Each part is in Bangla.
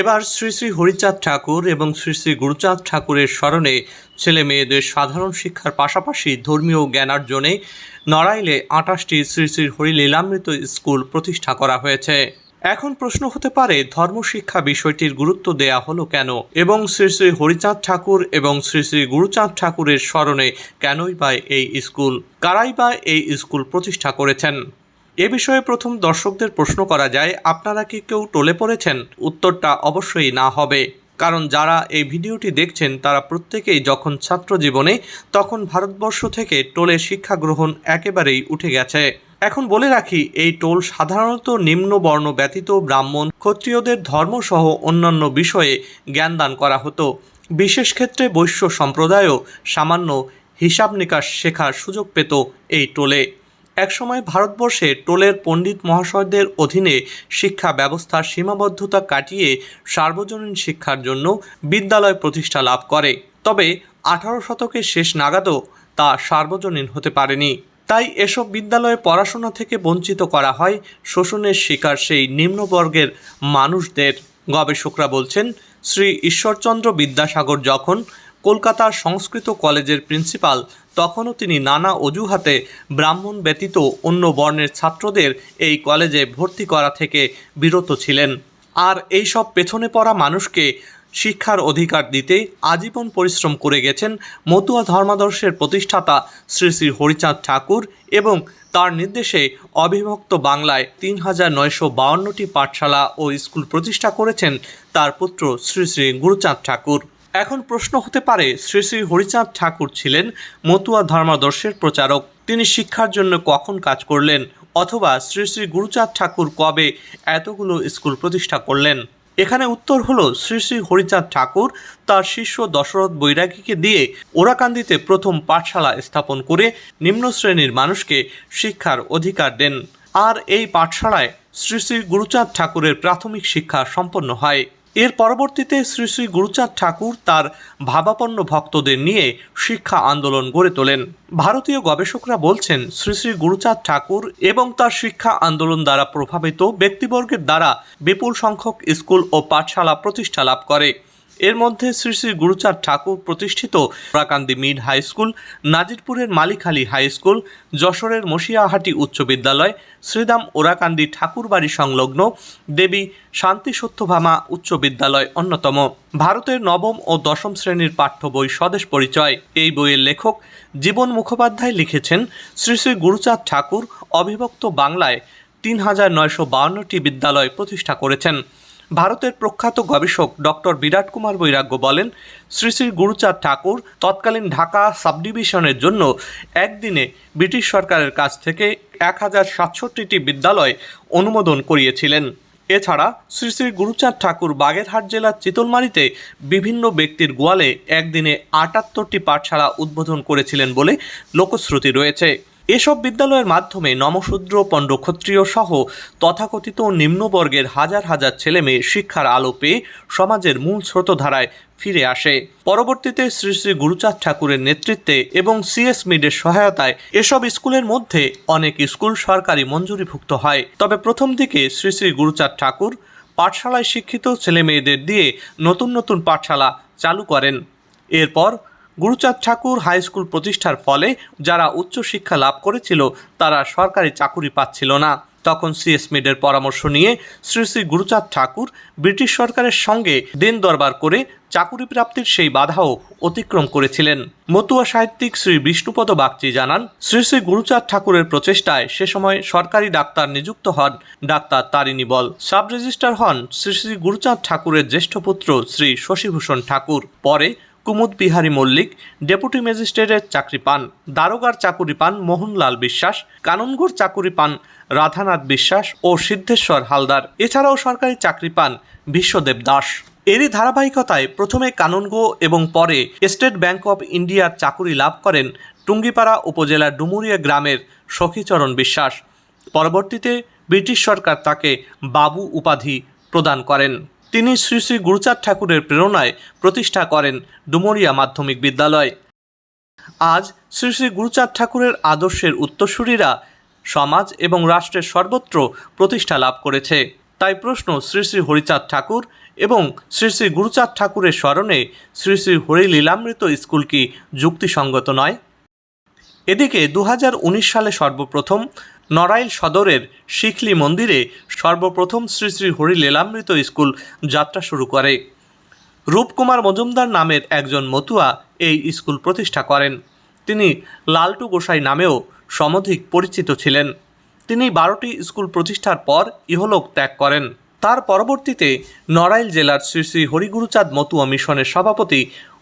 এবার শ্রী শ্রী হরিচাঁদ ঠাকুর এবং শ্রী শ্রী গুরুচাঁদ ঠাকুরের স্মরণে ছেলে মেয়েদের সাধারণ শিক্ষার পাশাপাশি ধর্মীয় জ্ঞানার্জনে নড়াইলে আটাশটি শ্রী শ্রী হরিলীলামৃত স্কুল প্রতিষ্ঠা করা হয়েছে। এখন প্রশ্ন হতে পারে, ধর্মশিক্ষা বিষয়টির গুরুত্ব দেয়া হলো কেন? এবং শ্রী শ্রী হরিচাঁদ ঠাকুর এবং শ্রী শ্রী গুরুচাঁদ ঠাকুরের স্মরণে কেনই বা এই স্কুল? কারাই বা এই স্কুল প্রতিষ্ঠা করেছেন? এ বিষয়ে প্রথম দর্শকদের প্রশ্ন করা যায়, আপনারা কি কেউ টলে পড়েছেন? উত্তরটা অবশ্যই না হবে। কারণ যারা এই ভিডিওটি দেখছেন, তারা প্রত্যেকেই যখন ছাত্র জীবনে, তখন ভারতবর্ষ থেকে টোলে শিক্ষা গ্রহণ একেবারেই উঠে গেছে। এখন বলে রাখি, এই টোল সাধারণত নিম্ন বর্ণ ব্যতীত ব্রাহ্মণ, ক্ষত্রিয়দের ধর্মসহ অন্যান্য বিষয়ে জ্ঞানদান করা হতো। বিশেষ ক্ষেত্রে বৈশ্য সম্প্রদায়ও সামান্য হিসাব নিকাশ শেখার সুযোগ পেত এই টোলে। একসময় ভারতবর্ষে টোলের পণ্ডিত মহাশয়দের অধীনে শিক্ষা ব্যবস্থার সীমাবদ্ধতা কাটিয়ে সার্বজনীন শিক্ষার জন্য বিদ্যালয় প্রতিষ্ঠা লাভ করে। তবে আঠারো শতকের শেষ নাগাদও তা সার্বজনীন হতে পারেনি। তাই এসব বিদ্যালয়ে পড়াশোনা থেকে বঞ্চিত করা হয় শোষণের শিকার সেই নিম্নবর্গের মানুষদের। গবেষকরা বলছেন, শ্রী ঈশ্বরচন্দ্র বিদ্যাসাগর যখন কলকাতার সংস্কৃত কলেজের প্রিন্সিপাল। তখনও তিনি নানা অজুহাতে ব্রাহ্মণ ব্যতীত অন্য বর্ণের ছাত্রদের এই কলেজে ভর্তি করা থেকে বিরত ছিলেন। আর এই সব পেছনে পড়া মানুষকে শিক্ষার অধিকার দিতে আজীবন পরিশ্রম করে গেছেন মতুয়া ধর্মাদর্শের প্রতিষ্ঠাতা শ্রী শ্রী হরিচাঁদ ঠাকুর এবং তার নির্দেশে অবিভক্ত বাংলায় তিন হাজার নয়শো বাউন্নটি পাঠশালা ও স্কুল প্রতিষ্ঠা করেছেন তার পুত্র শ্রী শ্রী গুরুচাঁদ ঠাকুর। এখন প্রশ্ন হতে পারে, শ্রী শ্রী হরিচাঁদ ঠাকুর ছিলেন মতুয়া ধর্মাদর্শের প্রচারক। তিনি শিক্ষার জন্য কখন কাজ করলেন? অথবা শ্রী শ্রী গুরুচাঁদ ঠাকুর কবে এতগুলো স্কুল প্রতিষ্ঠা করলেন? এখানে উত্তর হলো, শ্রী শ্রী হরিচাঁদ ঠাকুর তার শিষ্য দশরথ বৈরাগীকে দিয়ে ওরাকান্দিতে প্রথম পাঠশালা স্থাপন করে নিম্ন শ্রেণির মানুষকে শিক্ষার অধিকার দেন। আর এই পাঠশালায় শ্রী শ্রী গুরুচাঁদ ঠাকুরের প্রাথমিক শিক্ষা সম্পন্ন হয়। এর পরবর্তীতে শ্রী শ্রী গুরুচাঁদ ঠাকুর তার ভাবাপন্ন ভক্তদের নিয়ে শিক্ষা আন্দোলন গড়ে তোলেন। ভারতীয় গবেষকরা বলছেন, শ্রী শ্রী গুরুচাঁদ ঠাকুর এবং তার শিক্ষা আন্দোলন দ্বারা প্রভাবিত ব্যক্তিবর্গের দ্বারা বিপুল সংখ্যক স্কুল ও পাঠশালা প্রতিষ্ঠা লাভ করে। এর মধ্যে শ্রী শ্রী গুরুচাঁদ ঠাকুর প্রতিষ্ঠিত প্রাকান্দি মিড হাই স্কুল, নাজিরপুরের মালিখালী হাই স্কুল, যশোরের মশিয়াহাটি উচ্চ বিদ্যালয় শ্রীদাম ওরাকান্দি ঠাকুরবাড়ি সংলগ্ন, দেবী শান্তি সত্যভামা উচ্চ বিদ্যালয় অন্যতম। ভারতের নবম ও দশম শ্রেণির পাঠ্য বই স্বদেশ পরিচয়। এই বইয়ের লেখক জীবন মুখোপাধ্যায় লিখেছেন, শ্রী শ্রী গুরুচাঁদ ঠাকুর অবিভক্ত বাংলায় তিন হাজার নয়শো বাউন্নটি বিদ্যালয় প্রতিষ্ঠা করেছেন। ভারতের প্রখ্যাত গবেষক ডক্টর বিরাট কুমার বৈরাগ্য বলেন, শ্রী শ্রী গুরুচাঁদ ঠাকুর তৎকালীন ঢাকা সাবডিভিশনের জন্য একদিনে ব্রিটিশ সরকারের কাছ থেকে এক হাজার সাতষট্টিটি বিদ্যালয় অনুমোদন করিয়েছিলেন। এছাড়া শ্রী শ্রী গুরুচাঁদ ঠাকুর বাগেরহাট জেলার চিতলমারিতে বিভিন্ন ব্যক্তির গোয়ালে একদিনে আটাত্তরটি পাঠশালা উদ্বোধন করেছিলেন বলে লোকশ্রুতি রয়েছে। এসব বিদ্যালয়ের মাধ্যমে নমশূদ্র পণ্ড ক্ষত্রিয় সহ তথাকথিত নিম্নবর্গের হাজার হাজার ছেলেমেয়ে শিক্ষার আলো পেয়ে সমাজের মূল স্রোতধারায় ফিরে আসে। পরবর্তীতে শ্রী শ্রী গুরুচাঁদ ঠাকুরের নেতৃত্বে এবং সিএস মিডের সহায়তায় এসব স্কুলের মধ্যে অনেক স্কুল সরকারি মঞ্জুরিভুক্ত হয়। তবে প্রথম দিকে শ্রী শ্রী গুরুচাঁদ ঠাকুর পাঠশালায় শিক্ষিত ছেলেমেয়েদের দিয়ে নতুন নতুন পাঠশালা চালু করেন। এরপর গুরুচাঁদ ঠাকুর হাই স্কুল প্রতিষ্ঠার ফলে যারা উচ্চশিক্ষা লাভ করেছিল, তারা সরকারি চাকুরি পাচ্ছিল না। তখন সিএস মিডের পরামর্শ নিয়ে শ্রী শ্রী গুরুচাঁদ ঠাকুর ব্রিটিশ সরকারের সঙ্গে দিন দরবার করে চাকুরি প্রাপ্তির সেই বাধাও অতিক্রম করেছিলেন। মতুয়া সাহিত্যিক শ্রী বিষ্ণুপদ বাগচি জানান, শ্রী শ্রী গুরুচাঁদ ঠাকুরের প্রচেষ্টায় সে সময় সরকারি ডাক্তার নিযুক্ত হন doctor Tarini Bal. Sub registrar হন শ্রী শ্রী গুরুচাঁদ ঠাকুরের জ্যেষ্ঠ পুত্র শ্রী শশীভূষণ ঠাকুর। পরে কুমুদ বিহারী মল্লিক, ডেপুটি ম্যাজিস্ট্রেটের চাকরি পান দারোগার চাকুরি পান মোহনলাল বিশ্বাস, কানুনগোর চাকুরি পান রাধানাথ বিশ্বাস ও সিদ্ধেশ্বর হালদার। এছাড়াও সরকারি চাকরি পান বিশ্বদেব দাস। এরই ধারাবাহিকতায় প্রথমে কানুনগো এবং পরে স্টেট ব্যাংক অব ইন্ডিয়ার চাকুরি লাভ করেন টুঙ্গিপাড়া উপজেলার ডুমুরিয়া গ্রামের সখীচরণ বিশ্বাস। পরবর্তীতে ব্রিটিশ সরকার তাকে বাবু উপাধি প্রদান করেন। তিনি শ্রী শ্রী গুরুচাঁদ ঠাকুরের প্রেরণায় প্রতিষ্ঠা করেন ডুমরিয়া মাধ্যমিক বিদ্যালয়। আজ শ্রী শ্রী গুরুচাঁদ ঠাকুরের আদর্শের উত্তরসূরিরা সমাজ এবং রাষ্ট্রের সর্বত্র প্রতিষ্ঠা লাভ করেছে। তাই প্রশ্ন শ্রী শ্রী হরিচাঁদ ঠাকুর এবং শ্রী শ্রী গুরুচাঁদ ঠাকুরের স্মরণে শ্রী শ্রী হরি লীলামৃত স্কুল কি যুক্তিসঙ্গত নয়? এদিকে দু হাজার উনিশ সালে সর্বপ্রথম নড়াইল সদরের শিখলি মন্দিরে সর্বপ্রথম শ্রী শ্রী হরি লীলামৃত স্কুল যাত্রা শুরু করে। রূপকুমার মজুমদার নামের একজন মতুয়া এই স্কুল প্রতিষ্ঠা করেন। তিনি লালটু গোসাই নামেও সমধিক পরিচিত ছিলেন। তিনি বারোটি স্কুল প্রতিষ্ঠার পর ইহলোক ত্যাগ করেন। তার পরবর্তীতে নড়াইল জেলার শ্রী শ্রী হরিগুরুচাঁদ মতুয়া মিশনের সভাপতি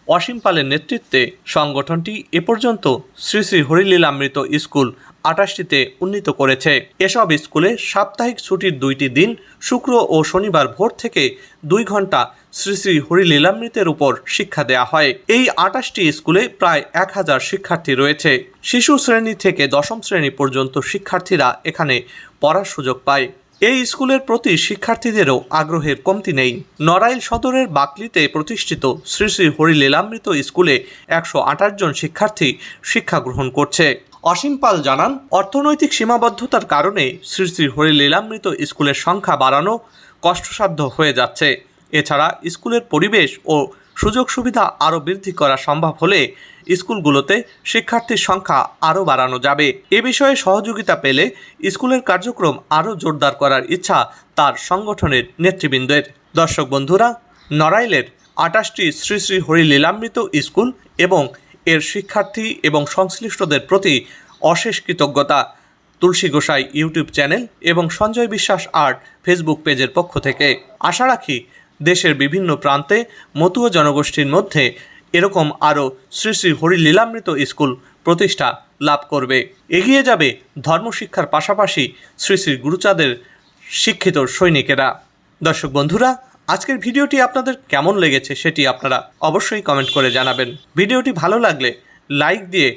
অসীম পালের নেতৃত্বে সংগঠনটি এ পর্যন্ত শ্রী শ্রী হরিলীলামৃত স্কুল আটাশটিতে উন্নীত করেছে। এসব স্কুলে সাপ্তাহিক ছুটির দুইটি দিন শুক্র ও শনিবার ভোর থেকে দুই ঘণ্টা শ্রী শ্রী হরিলীলামৃতের উপর শিক্ষা দেওয়া হয়। এই আটাশটি স্কুলে প্রায় এক হাজার শিক্ষার্থী রয়েছে। শিশু শ্রেণি থেকে দশম শ্রেণি পর্যন্ত শিক্ষার্থীরা এখানে পড়ার সুযোগ পায়। এই স্কুলের প্রতি শিক্ষার্থীদেরও আগ্রহের কমতি নেই। নড়াইল সদরের বাকলিতে প্রতিষ্ঠিত শ্রী শ্রী হরিলীলামৃত স্কুলে একশো আঠাশ জন শিক্ষার্থী শিক্ষা গ্রহণ করছে। অসীম পাল জানান, অর্থনৈতিক সীমাবদ্ধতার কারণে শ্রী শ্রী হরিলীলামৃত স্কুলের সংখ্যা বাড়ানো কষ্টসাধ্য হয়ে যাচ্ছে। এছাড়া স্কুলের পরিবেশ ও সুযোগ সুবিধা আরও বৃদ্ধি করা সম্ভব হলে স্কুলগুলোতে শিক্ষার্থীর সংখ্যা আরও বাড়ানো যাবে। এ বিষয়ে সহযোগিতা পেলে স্কুলের কার্যক্রম আরও জোরদার করার ইচ্ছা তার সংগঠনের নেতৃবৃন্দের। দর্শক বন্ধুরা, নড়াইলের আটাশটি শ্রী শ্রী হরি লীলামৃত স্কুল এবং এর শিক্ষার্থী এবং সংশ্লিষ্টদের প্রতি অশেষ কৃতজ্ঞতা। তুলসী গোসাই ইউটিউব চ্যানেল এবং সঞ্জয় বিশ্বাস আর্ট ফেসবুক পেজের পক্ষ থেকে। আশা রাখি দেশের বিভিন্ন প্রান্তে মতুয়া জনগোষ্ঠীর মধ্যে এরকম আরও শ্রী শ্রী হরি লীলামৃত স্কুল প্রতিষ্ঠা লাভ করবে। এগিয়ে যাবে ধর্মশিক্ষার পাশাপাশি শ্রী শ্রী গুরুচাঁদের শিক্ষিত সৈনিকেরা। দর্শক বন্ধুরা আজকের ভিডিওটি আপনাদের কেমন লেগেছে সেটি আপনারা অবশ্যই কমেন্ট করে জানাবেন। ভিডিওটি ভালো লাগলে লাইক দিয়ে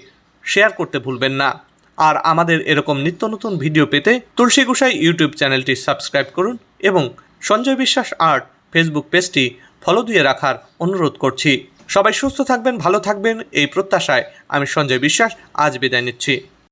শেয়ার করতে ভুলবেন না। আর আমাদের এরকম নিত্য নতুন ভিডিও পেতে তুলসী গোসাই ইউটিউব চ্যানেলটি সাবস্ক্রাইব করুন এবং সঞ্জয় বিশ্বাস আর্ট ফেসবুক পেজটি ফলো দিয়ে রাখার অনুরোধ করছি। সবাই সুস্থ থাকবেন, ভালো থাকবেন, এই প্রত্যাশায় আমি সঞ্জয় বিশ্বাস, আজ বিদায় নিচ্ছি।